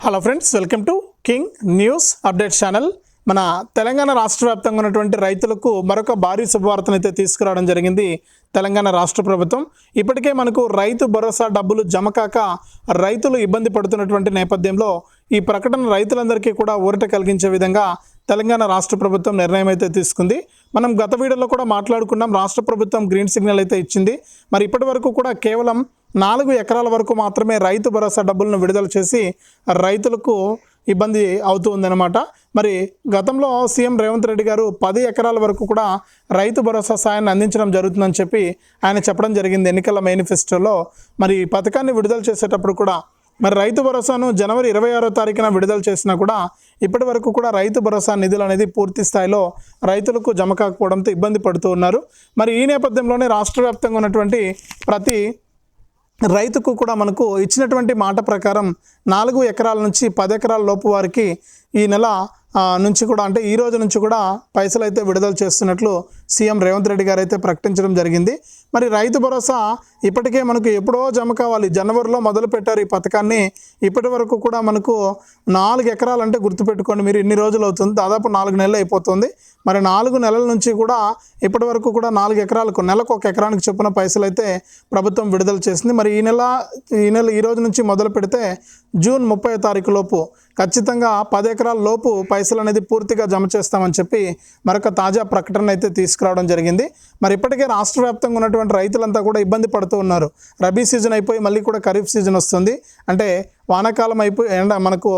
Hello friends welcome to king news update channel మన తెలంగాణ రాష్ట్ర వ్యాప్తంగా ఉన్నటువంటి రైతులకు మరొక భారీ శుభవార్తను అయితే తీసుకురావడం జరిగింది తెలంగాణ రాష్ట్ర ప్రభుత్వం. ఇప్పటికే మనకు రైతు భరోసా డబ్బులు జమ కాక రైతులు ఇబ్బంది పడుతున్నటువంటి నేపథ్యంలో ఈ ప్రకటన రైతులందరికీ కూడా ఊరట కలిగించే విధంగా తెలంగాణ రాష్ట్ర ప్రభుత్వం నిర్ణయం అయితే తీసుకుంది. మనం గత వీడియోలో కూడా మాట్లాడుకున్నాం రాష్ట్ర ప్రభుత్వం గ్రీన్ సిగ్నల్ అయితే ఇచ్చింది. మరి ఇప్పటి వరకు కూడా కేవలం నాలుగు ఎకరాల వరకు మాత్రమే రైతు భరోసా డబ్బులను విడుదల చేసి రైతులకు ఇబ్బంది అవుతూ ఉందన్నమాట. మరి గతంలో సీఎం రేవంత్ రెడ్డి గారు పది ఎకరాల వరకు కూడా రైతు భరోసా సాయాన్ని అందించడం జరుగుతుందని చెప్పి ఆయన చెప్పడం జరిగింది ఎన్నికల మేనిఫెస్టోలో. మరి ఈ పథకాన్ని విడుదల చేసేటప్పుడు కూడా మరి రైతు భరోసాను జనవరి ఇరవై ఆరో తారీఖున విడుదల చేసినా కూడా ఇప్పటి వరకు కూడా రైతు భరోసా నిధులు అనేది పూర్తి స్థాయిలో రైతులకు జమ కాకపోవడంతో ఇబ్బంది పడుతూ ఉన్నారు. మరి ఈ నేపథ్యంలోనే రాష్ట్ర వ్యాప్తంగా ఉన్నటువంటి ప్రతి రైతుకు కూడా మనకు ఇచ్చినటువంటి మాట ప్రకారం నాలుగు ఎకరాల నుంచి పది ఎకరాల లోపు వారికి ఈ నెల నుంచి కూడా అంటే ఈ రోజు నుంచి కూడా పైసలు అయితే విడుదల చేస్తున్నట్లు సీఎం రేవంత్ రెడ్డి గారు అయితే ప్రకటించడం జరిగింది. మరి రైతు భరోసా ఇప్పటికే మనకు ఎప్పుడో జమ కావాలి. జనవరిలో మొదలు పెట్టారు ఈ పథకాన్ని. ఇప్పటి వరకు కూడా మనకు నాలుగు ఎకరాలు అంటే గుర్తుపెట్టుకోండి. మీరు ఇన్ని రోజులు అవుతుంది. దాదాపు నాలుగు నెలలు అయిపోతుంది. మరి నాలుగు నెలల నుంచి కూడా ఇప్పటి వరకు కూడా నాలుగు ఎకరాలకు నెలకు ఒక ఎకరానికి చొప్పున పైసలు అయితే ప్రభుత్వం విడుదల చేసింది. మరి ఈ నెల ఈ నెల ఈ రోజు నుంచి మొదలు పెడితే జూన్ ముప్పై తారీఖు లోపు ఖచ్చితంగా పది ఎకరాల లోపు పైసలు అనేది పూర్తిగా జమ చేస్తామని చెప్పి మరొక తాజా ప్రకటన అయితే తీసుకురావడం జరిగింది. మరి ఇప్పటికే రాష్ట్ర వ్యాప్తంగా ఉన్నటువంటి రైతులంతా కూడా ఇబ్బంది పడుతూ ఉన్నారు. రబీ సీజన్ అయిపోయి మళ్ళీ కూడా ఖరీఫ్ సీజన్ వస్తుంది. అంటే వానాకాలం అయిపోయి ఎండ మనకు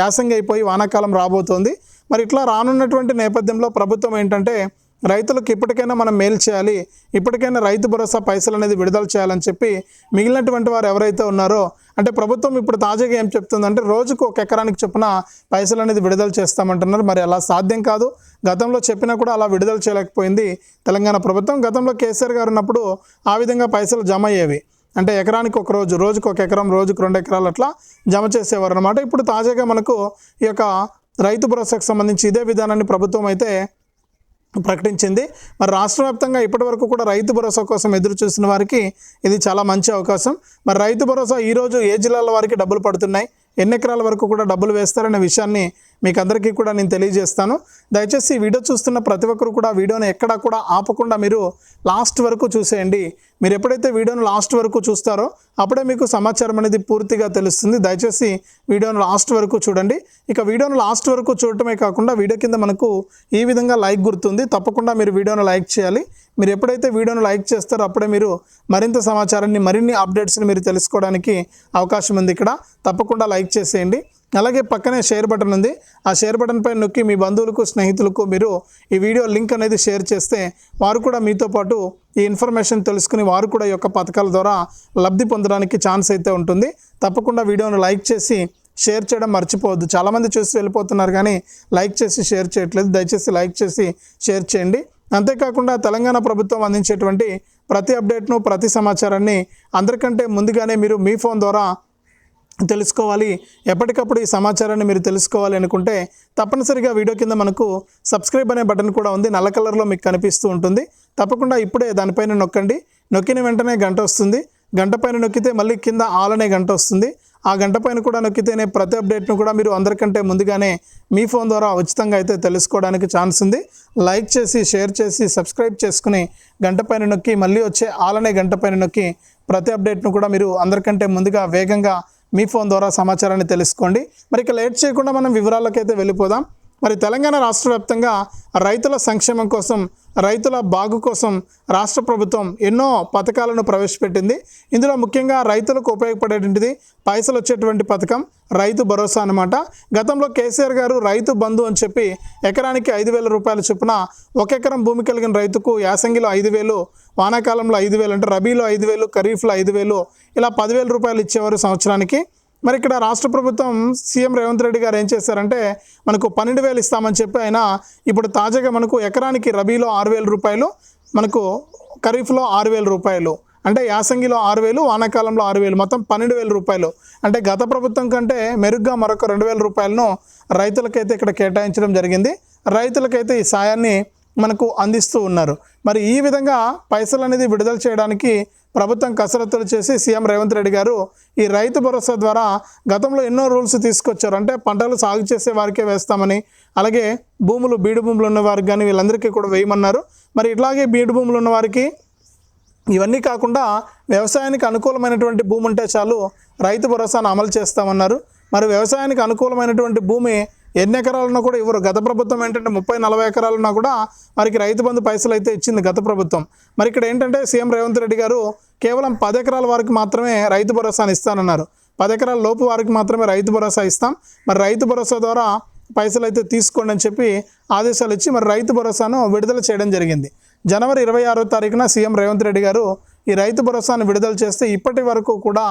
యాసంగి అయిపోయి వానాకాలం రాబోతోంది. మరి ఇట్లా రానున్నటువంటి నేపథ్యంలో ప్రభుత్వం ఏంటంటే రైతులకు ఇప్పటికైనా మనం మేలు చేయాలి. ఇప్పటికైనా రైతు భరోసా పైసలు అనేది విడుదల చేయాలని చెప్పి మిగిలినటువంటి వారు ఎవరైతే ఉన్నారో అంటే ప్రభుత్వం ఇప్పుడు తాజాగా ఏం చెప్తుందంటే రోజుకు ఒక ఎకరానికి చొప్పున పైసలు అనేది విడుదల చేస్తామంటున్నారు. మరి అలా సాధ్యం కాదు. గతంలో చెప్పినా కూడా అలా విడుదల చేయలేకపోయింది తెలంగాణ ప్రభుత్వం. గతంలో కేసీఆర్ గారు ఉన్నప్పుడు ఆ విధంగా పైసలు జమ అయ్యేవి. అంటే ఎకరానికి ఒక రోజు రోజుకు ఒక ఎకరం రోజుకు రెండు ఎకరాలు అట్లా జమ చేసేవారు అనమాట ఇప్పుడు తాజాగా మనకు ఈ యొక్క రైతు భరోసాకు సంబంధించి ఇదే విధానాన్ని ప్రభుత్వం అయితే ప్రకటించింది. మరి రాష్ట్ర వ్యాప్తంగా ఇప్పటివరకు కూడా రైతు భరోసా కోసం ఎదురు చూసిన వారికి ఇది చాలా మంచి అవకాశం. మరి రైతు భరోసా ఈరోజు ఏ జిల్లాల వారికి డబ్బులు పడుతున్నాయి? ఎన్ని ఎకరాల వరకు కూడా డబ్బులు వేస్తారనే విషయాన్ని మీకు అందరికీ కూడా నేను తెలియజేస్తాను. దయచేసి ఈ వీడియో చూస్తున్న ప్రతి ఒక్కరు కూడా వీడియోని ఎక్కడా కూడా ఆపకుండా మీరు లాస్ట్ వరకు చూసేయండి. మీరు ఎప్పుడైతే వీడియోను లాస్ట్ వరకు చూస్తారో అప్పుడే మీకు సమాచారం అనేది పూర్తిగా తెలుస్తుంది. దయచేసి వీడియోను లాస్ట్ వరకు చూడండి. ఇక వీడియోను లాస్ట్ వరకు చూడటమే కాకుండా వీడియో కింద మనకు ఈ విధంగా లైక్ గుర్తుంది. తప్పకుండా మీరు వీడియోను లైక్ చేయాలి. మీరు ఎప్పుడైతే వీడియోను లైక్ చేస్తారో అప్పుడే మీరు మరింత సమాచారాన్ని మరిన్ని అప్డేట్స్ని మీరు తెలుసుకోవడానికి అవకాశం ఉంది ఇక్కడ. తప్పకుండా లైక్ చేసేయండి. అలాగే పక్కనే షేర్ బటన్ ఉంది. ఆ షేర్ బటన్ పై నొక్కి మీ బంధువులకు స్నేహితులకు మీరు ఈ వీడియో లింక్ అనేది షేర్ చేస్తే వారు కూడా మీతో పాటు ఈ ఇన్ఫర్మేషన్ తెలుసుకుని వారు కూడా ఈ యొక్క పథకాల ద్వారా లబ్ధి పొందడానికి ఛాన్స్ అయితే ఉంటుంది. తప్పకుండా వీడియోను లైక్ చేసి షేర్ చేయడం మర్చిపోవద్దు. చాలామంది చూసి వెళ్ళిపోతున్నారు కానీ లైక్ చేసి షేర్ చేయట్లేదు. దయచేసి లైక్ చేసి షేర్ చేయండి. అంతేకాకుండా తెలంగాణ ప్రభుత్వం అందించేటువంటి ప్రతి అప్డేట్ను ప్రతి సమాచారాన్ని అందరికంటే ముందుగానే మీరు మీ ఫోన్ ద్వారా తెలుసుకోవాలి. ఎప్పటికప్పుడు ఈ సమాచారాన్ని మీరు తెలుసుకోవాలి అనుకుంటే తప్పనిసరిగా వీడియో కింద మనకు సబ్స్క్రైబ్ అనే బటన్ కూడా ఉంది. నల్ల కలర్లో మీకు కనిపిస్తూ ఉంటుంది. తప్పకుండా ఇప్పుడే దానిపైన నొక్కండి. నొక్కిన వెంటనే గంట వస్తుంది. గంట పైన నొక్కితే మళ్ళీ కింద ఆల్ అనే గంట వస్తుంది. ఆ గంట పైన కూడా నొక్కితేనే ప్రతి అప్డేట్ను కూడా మీరు అందరికంటే ముందుగానే మీ ఫోన్ ద్వారా ఉచితంగా అయితే తెలుసుకోవడానికి ఛాన్స్ ఉంది. లైక్ చేసి షేర్ చేసి సబ్స్క్రైబ్ చేసుకుని గంట పైన నొక్కి మళ్ళీ వచ్చే ఆల్ అనే గంట పైన నొక్కి ప్రతి అప్డేట్ను కూడా మీరు అందరికంటే ముందుగా వేగంగా మీ ఫోన్ ద్వారా సమాచారాన్ని తెలుసుకోండి. మరి ఇక లేట్ చేయకుండా మనం వివరాలకైతే వెళ్ళిపోదాం. మరి తెలంగాణ రాష్ట్ర వ్యాప్తంగా రైతుల సంక్షేమం కోసం రైతుల బాగు కోసం రాష్ట్ర ప్రభుత్వం ఎన్నో పథకాలను ప్రవేశపెట్టింది. ఇందులో ముఖ్యంగా రైతులకు ఉపయోగపడేటువంటిది పైసలు వచ్చేటువంటి పథకం రైతు భరోసా అనమాట గతంలో కేసీఆర్ గారు రైతు బంధు అని చెప్పి ఎకరానికి ఐదు వేల రూపాయల చొప్పున ఒక ఎకరం భూమి కలిగిన రైతుకు యాసంగిలో ఐదు వేలు వానాకాలంలో ఐదు వేలు అంటే రబీలో ఐదు వేలు ఖరీఫ్లో ఐదు వేలు ఇలా పదివేల రూపాయలు ఇచ్చేవారు సంవత్సరానికి. మరి ఇక్కడ రాష్ట్ర ప్రభుత్వం సీఎం రేవంత్ రెడ్డి గారు ఏం చేశారంటే మనకు పన్నెండు వేలు ఇస్తామని చెప్పి ఆయన ఇప్పుడు తాజాగా మనకు ఎకరానికి రబీలో ఆరు వేల రూపాయలు మనకు ఖరీఫ్లో ఆరు వేల రూపాయలు అంటే యాసంగిలో ఆరు వేలు వానాకాలంలో ఆరు వేలు మొత్తం పన్నెండు వేల రూపాయలు. అంటే గత ప్రభుత్వం కంటే మెరుగ్గా మరొక రెండు వేల రూపాయలను రైతులకైతే ఇక్కడ కేటాయించడం జరిగింది. రైతులకైతే ఈ సాయాన్ని మనకు అందిస్తూ ఉన్నారు. మరి ఈ విధంగా పైసలు అనేది విడుదల చేయడానికి ప్రభుత్వం కసరత్తులు చేసి సీఎం రేవంత్ రెడ్డి గారు ఈ రైతు భరోసా ద్వారా గతంలో ఎన్నో రూల్స్ తీసుకొచ్చారు. అంటే పంటలు సాగు చేసే వారికే వేస్తామని అలాగే భూములు బీడు భూములు ఉన్న వారికి కానీ వీళ్ళందరికీ కూడా వేయమన్నారు. మరి ఇట్లాగే బీడు భూములు ఉన్న వారికి ఇవన్నీ కాకుండా వ్యవసాయానికి అనుకూలమైనటువంటి భూమి ఉంటే చాలు రైతు భరోసాను అమలు చేస్తామన్నారు. మరి వ్యవసాయానికి అనుకూలమైనటువంటి భూమి ఎన్ని ఎకరాలున్నా కూడా ఇవ్వరు. గత ప్రభుత్వం ఏంటంటే ముప్పై నలభై ఎకరాలున్నా కూడా వారికి రైతు బంధు పైసలు అయితే ఇచ్చింది గత ప్రభుత్వం. మరి ఇక్కడ ఏంటంటే సీఎం రేవంత్ రెడ్డి గారు కేవలం పది ఎకరాల వరకు మాత్రమే రైతు భరోసాను ఇస్తానన్నారు. పది ఎకరాల లోపు వారికి మాత్రమే రైతు భరోసా ఇస్తాం. మరి రైతు భరోసా ద్వారా పైసలు అయితే తీసుకోండి అని చెప్పి ఆదేశాలు ఇచ్చి మరి రైతు భరోసాను విడుదల చేయడం జరిగింది. జనవరి ఇరవై ఆరో తారీఖున సీఎం రేవంత్ రెడ్డి గారు ఈ రైతు భరోసాను విడుదల చేస్తే ఇప్పటి వరకు కూడా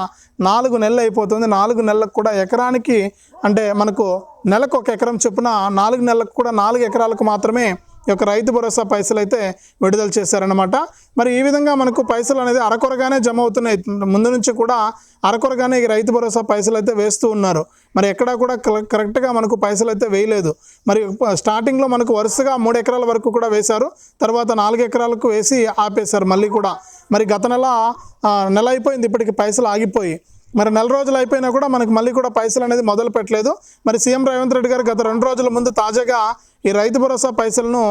నాలుగు నెలలు అయిపోతుంది. నాలుగు నెలలకు కూడా ఎకరానికి అంటే మనకు నెలకు ఒక ఎకరం చొప్పున నాలుగు నెలలకు కూడా నాలుగు ఎకరాలకు మాత్రమే ఈ యొక్క రైతు భరోసా పైసలు అయితే విడుదల చేశారనమాట మరి ఈ విధంగా మనకు పైసలు అనేది అరకొరగానే జమ అవుతున్నాయి. ముందు నుంచి కూడా అరకొరగానే ఈ రైతు భరోసా పైసలు అయితే వేస్తూ ఉన్నారు. మరి ఎక్కడా కూడా కరెక్ట్గా మనకు పైసలు అయితే వేయలేదు. మరి స్టార్టింగ్లో మనకు వరుసగా మూడు ఎకరాల వరకు కూడా వేశారు. తర్వాత నాలుగు ఎకరాలకు వేసి ఆపేశారు. మళ్ళీ కూడా మరి గత నెల నెల అయిపోయింది ఇప్పటికి పైసలు ఆగిపోయి. మరి నెల రోజులు అయిపోయినా కూడా మనకు మళ్ళీ కూడా పైసలు అనేది మొదలు పెట్టలేదు. మరి సీఎం రేవంత్ రెడ్డి గారు గత రెండు రోజుల ముందు తాజాగా ఈ రైతు భరోసా పైసలను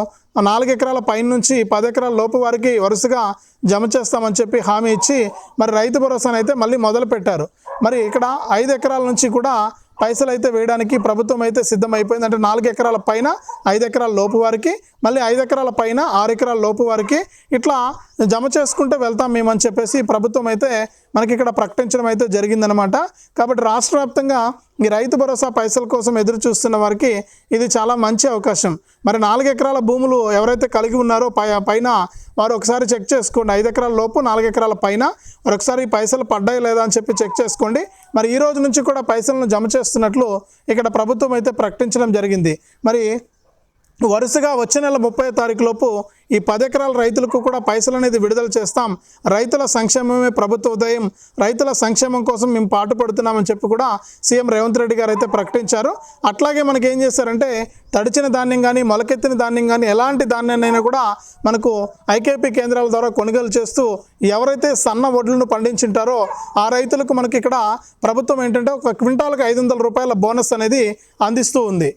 నాలుగు ఎకరాల పైన నుంచి పది ఎకరాల లోపు వారికి వరుసగా జమ చేస్తామని చెప్పి హామీ ఇచ్చి మరి రైతు భరోసాను అయితే మళ్ళీ మొదలు పెట్టారు. మరి ఇక్కడ ఐదు ఎకరాల నుంచి కూడా పైసలు అయితే వేయడానికి ప్రభుత్వం అయితే సిద్ధం అయిపోయింది అంటే నాలుగు ఎకరాల పైన ఐదు ఎకరాల లోపు వారికి మళ్ళీ ఐదు ఎకరాల పైన ఆరు ఎకరాల లోపు వారికి ఇట్లా జమ చేసుకుంటూ వెళ్తాం మేమని చెప్పేసి ప్రభుత్వం అయితే మనకి ఇక్కడ ప్రకటించడం అయితే జరిగిందనమాట కాబట్టి రాష్ట్ర వ్యాప్తంగా ఈ రైతు భరోసా పైసల కోసం ఎదురు చూస్తున్న వారికి ఇది చాలా మంచి అవకాశం. మరి నాలుగు ఎకరాల భూములు ఎవరైతే కలిగి ఉన్నారో పై పైన వారు ఒకసారి చెక్ చేసుకోండి. ఐదు ఎకరాల లోపు నాలుగు ఎకరాల పైన వారు ఒకసారి పైసలు పడ్డాయి లేదా అని చెప్పి చెక్ చేసుకోండి. మరి ఈ రోజు నుంచి కూడా పైసలను జమ చేస్తున్నట్లు ఇక్కడ ప్రభుత్వం అయితే ప్రకటించడం జరిగింది. మరి వరుసగా వచ్చే నెల ముప్పై తారీఖులోపు ఈ పది ఎకరాల రైతులకు కూడా పైసలు అనేది విడుదల చేస్తాం. రైతుల సంక్షేమమే ప్రభుత్వ ఉదయం. రైతుల సంక్షేమం కోసం మేము పాటుపడుతున్నామని చెప్పి కూడా సీఎం రేవంత్ రెడ్డి గారు అయితే ప్రకటించారు. అట్లాగే మనకి ఏం చేశారంటే తడిచిన ధాన్యం కానీ మొలకెత్తిన ధాన్యం కానీ ఎలాంటి ధాన్యాన్నైనా కూడా మనకు ఐకేపీ కేంద్రాల ద్వారా కొనుగోలు చేస్తూ ఎవరైతే సన్న వడ్లను పండించుంటారో ఆ రైతులకు మనకి ఇక్కడ ప్రభుత్వం ఏంటంటే ఒక క్వింటాల్కి ఐదు వందల రూపాయల బోనస్ అనేది అందిస్తూ ఉంది.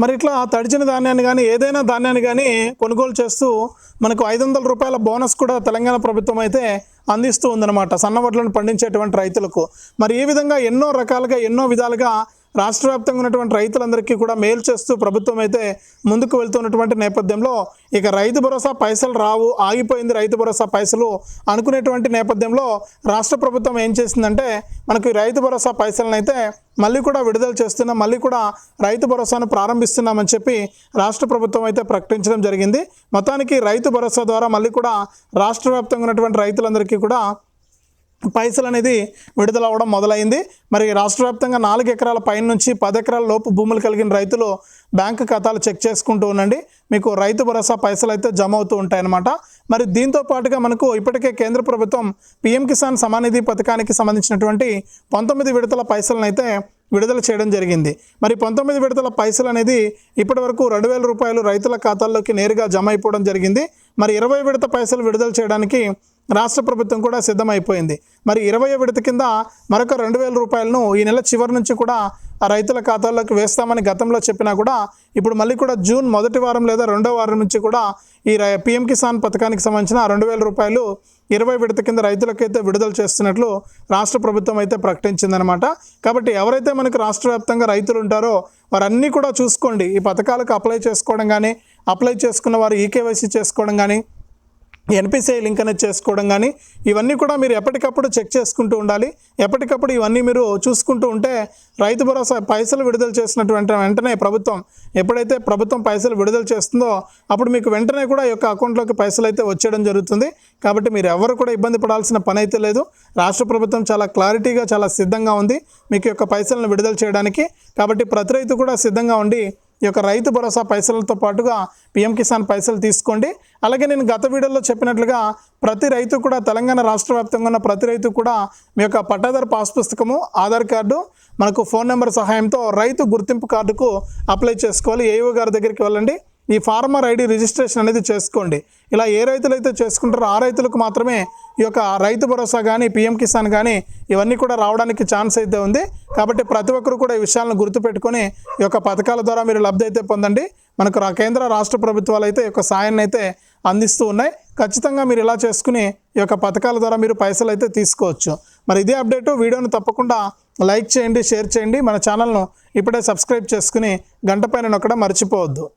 మరి ఇట్లా తడిచిన ధాన్యాన్ని కానీ ఏదైనా ధాన్యాన్ని కానీ కొనుగోలు చేస్తూ మనకు ఐదు వందల రూపాయల బోనస్ కూడా తెలంగాణ ప్రభుత్వం అయితే అందిస్తూ ఉందన్నమాట. సన్నవడ్లను పండించేటువంటి రైతులకు. మరి ఈ విధంగా ఎన్నో రకాలుగా ఎన్నో విధాలుగా రాష్ట్ర వ్యాప్తంగా ఉన్నటువంటి రైతులందరికీ కూడా మేలు చేస్తూ ప్రభుత్వం అయితే ముందుకు వెళ్తున్నటువంటి నేపథ్యంలో ఇక రైతు భరోసా పైసలు రావు ఆగిపోయింది రైతు భరోసా పైసలు అనుకునేటువంటి నేపథ్యంలో రాష్ట్ర ప్రభుత్వం ఏం చేసిందంటే మనకు రైతు భరోసా పైసలను అయితే మళ్ళీ కూడా విడుదల చేస్తున్నాం మళ్ళీ కూడా రైతు భరోసాను ప్రారంభిస్తున్నామని చెప్పి రాష్ట్ర ప్రభుత్వం అయితే ప్రకటించడం జరిగింది. మొత్తానికి రైతు భరోసా ద్వారా మళ్ళీ కూడా రాష్ట్ర వ్యాప్తంగా ఉన్నటువంటి రైతులందరికీ కూడా పైసలు అనేది విడుదల అవ్వడం మొదలైంది. మరి రాష్ట్ర వ్యాప్తంగా నాలుగు ఎకరాల పైన నుంచి పది ఎకరాల లోపు భూములు కలిగిన రైతులు బ్యాంకు ఖాతాలు చెక్ చేసుకుంటూ ఉండండి. మీకు రైతు భరోసా పైసలు అయితే జమ అవుతూ ఉంటాయన్నమాట. మరి దీంతో పాటుగా మనకు ఇప్పటికే కేంద్ర ప్రభుత్వం పిఎం కిసాన్ సమానిధి పథకానికి సంబంధించినటువంటి పంతొమ్మిది విడతల పైసలను అయితే విడుదల చేయడం జరిగింది. మరి పంతొమ్మిది విడతల పైసలు అనేది ఇప్పటి వరకు రెండు వేల రూపాయలు రైతుల ఖాతాల్లోకి నేరుగా జమ అయిపోవడం జరిగింది. మరి ఇరవై విడత పైసలు విడుదల చేయడానికి రాష్ట్ర ప్రభుత్వం కూడా సిద్ధమైపోయింది. మరి ఇరవై విడత కింద మరొక రెండు వేల రూపాయలను ఈ నెల చివరి నుంచి కూడా ఆ రైతుల ఖాతాల్లోకి వేస్తామని గతంలో చెప్పినా కూడా ఇప్పుడు మళ్ళీ కూడా జూన్ మొదటి వారం లేదా రెండో వారం నుంచి కూడా ఈ రై- పిఎం కిసాన్ పథకానికి సంబంధించిన రెండు వేల రూపాయలు ఇరవై విడత కింద రైతులకైతే విడుదల చేస్తున్నట్లు రాష్ట్ర ప్రభుత్వం అయితే ప్రకటించిందనమాట కాబట్టి ఎవరైతే మనకు రాష్ట్ర వ్యాప్తంగా రైతులు ఉంటారో వారన్నీ కూడా చూసుకోండి. ఈ పథకాలకు అప్లై చేసుకోవడం కానీ అప్లై చేసుకున్న వారు ఈకేవైసీ చేసుకోవడం కానీ ఎన్పిసిఐ లింక్ అనేది చేసుకోవడం కానీ ఇవన్నీ కూడా మీరు ఎప్పటికప్పుడు చెక్ చేసుకుంటూ ఉండాలి. ఎప్పటికప్పుడు ఇవన్నీ మీరు చూసుకుంటూ ఉంటే రైతు భరోసా పైసలు విడుదల చేసినటువంటి వెంటనే ప్రభుత్వం ఎప్పుడైతే ప్రభుత్వం పైసలు విడుదల చేస్తుందో అప్పుడు మీకు వెంటనే కూడా ఈ యొక్క అకౌంట్లోకి పైసలు అయితే వచ్చేయడం జరుగుతుంది. కాబట్టి మీరు ఎవరు కూడా ఇబ్బంది పడాల్సిన పని అయితే లేదు. రాష్ట్ర ప్రభుత్వం చాలా క్లారిటీగా చాలా సిద్ధంగా ఉంది. మీకు యొక్క పైసలను విడుదల చేయడానికి. కాబట్టి ప్రతి రైతు కూడా సిద్ధంగా ఉండి ఈ యొక్క రైతు భరోసా పైసలతో పాటుగా పిఎం కిసాన్ పైసలు తీసుకోండి. అలాగే నేను గత వీడియోలో చెప్పినట్లుగా ప్రతి రైతు కూడా తెలంగాణ రాష్ట్ర వ్యాప్తంగా ఉన్న ప్రతి రైతు కూడా మీ యొక్క పట్టాదారు పాస్ పుస్తకము ఆధార్ కార్డు మనకు ఫోన్ నెంబర్ సహాయంతో రైతు గుర్తింపు కార్డుకు అప్లై చేసుకోవాలి. ఏఓ గారి దగ్గరికి వెళ్ళండి. ఈ ఫార్మర్ ఐడి రిజిస్ట్రేషన్ అనేది చేసుకోండి. ఇలా ఏ రైతులు అయితే చేసుకుంటారో ఆ రైతులకు మాత్రమే ఈ యొక్క రైతు భరోసా కానీ పిఎం కిసాన్ కానీ ఇవన్నీ కూడా రావడానికి ఛాన్స్ అయితే ఉంది. కాబట్టి ప్రతి ఒక్కరు కూడా ఈ విషయాలను గుర్తుపెట్టుకొని ఈ యొక్క పథకాల ద్వారా మీరు లబ్ధి అయితే పొందండి. మనకు రా- కేంద్ర రాష్ట్ర ప్రభుత్వాలు అయితే ఈ యొక్క సాయాన్ని అయితే అందిస్తూ ఉన్నాయి. ఖచ్చితంగా మీరు ఇలా చేసుకుని ఈ యొక్క పథకాల ద్వారా మీరు పైసలు అయితే తీసుకోవచ్చు. మరి ఇదే అప్డేటు. వీడియోను తప్పకుండా లైక్ చేయండి షేర్ చేయండి. మన ఛానల్ను ఇప్పుడే సబ్స్క్రైబ్ చేసుకుని గంట పైన నొక్కడం మర్చిపోవద్దు.